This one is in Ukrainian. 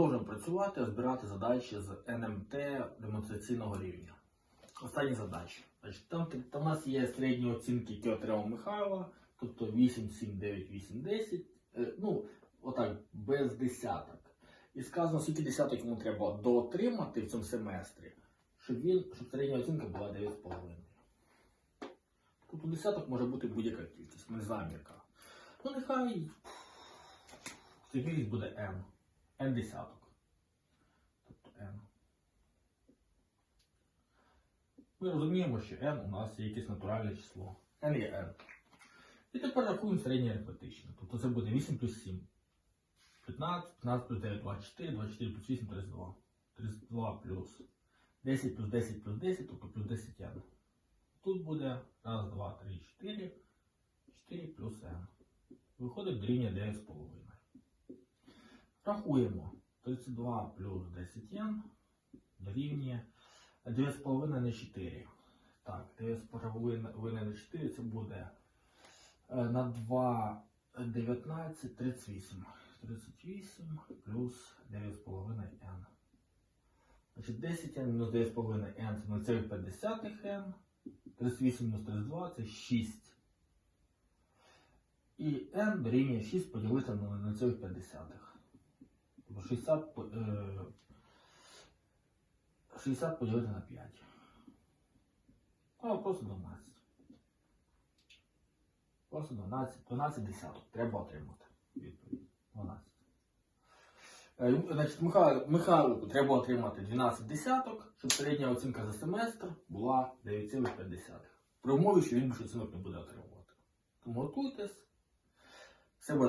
Продовжуємо працювати, збирати задачі з НМТ демонстраційного рівня. Останні задачі. Там, там у нас є середні оцінки, які отримав Михайло, тобто 8, 7, 9, 8, 10. Е, ну, отак, без десяток. І сказано, скільки десяток йому треба доотримати в цьому семестрі, щоб він, щоб середня оцінка була 9,5. Тобто десяток може бути будь-яка кількість, не знаємо яка. Ну нехай ця кількість буде n. n десяток. Тобто n. Ми розуміємо, що n у нас є якесь натуральне число. n є n. І тепер рахуємо середнє арифметичне. Тобто це буде 8 плюс 7. 15, 15 плюс 9, 24, 24 плюс 8, 32. 32 плюс 10 плюс 10 плюс 10, тобто плюс 10 n. Тут буде 1, 2, 3, 4, 4 плюс n. Виходить дорівнює 9,5. Рахуємо. 32 плюс 10n дорівнює 9,5 на 4. Так, 9,5 на 4 це буде е, на 2 19, 38. 38 плюс 9,5n. Значить 10n мінус 9,5n це 0,5n. 38 мінус 32 це 6. І n дорівнює 6 поділити на 0,5. Тобто 60, е, 60 поділити на 5. А просто 12. Просто 12, 12 десяток. Треба отримати. Відповідь. 12. Е, Значить, Михайло, Михайлику треба отримати 12 десяток, щоб середня оцінка за семестр була 9,5. При умові, що він більше оцінок не буде отримувати. Тому готуйтесь. Все буде